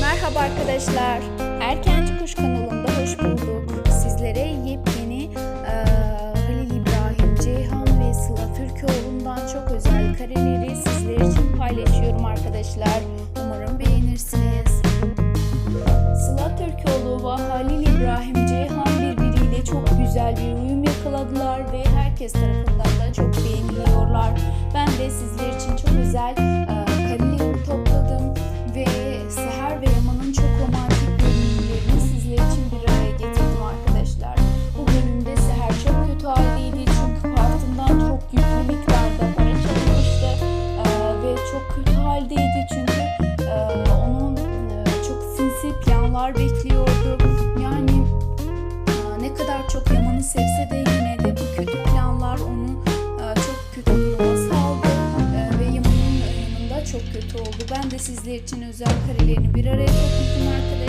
Merhaba arkadaşlar. Erkenci Kuş kanalında hoş bulduk. Sizlere yepyeni eee, Halil İbrahim, Ceyhan ve Sıla Türkoğlu'ndan çok özel kareleri sizler için paylaşıyorum arkadaşlar. Umarım beğenirsiniz. Sıla Türkoğlu ve Halil İbrahim Ceyhan birbiriyle çok güzel bir uyum yakaladılar ve herkes tarafından da çok beğeniliyorlar. Ben de sizler için sinsi planlar bekliyordu. Yani e, ne kadar çok Yaman'ı sevse de yine de bu kötü planlar onu e, çok kötü duruma saldı E, ve Yaman'ın yanında çok kötü oldu. Ben de sizler için özel karelerini bir araya topladım arkadaşlar.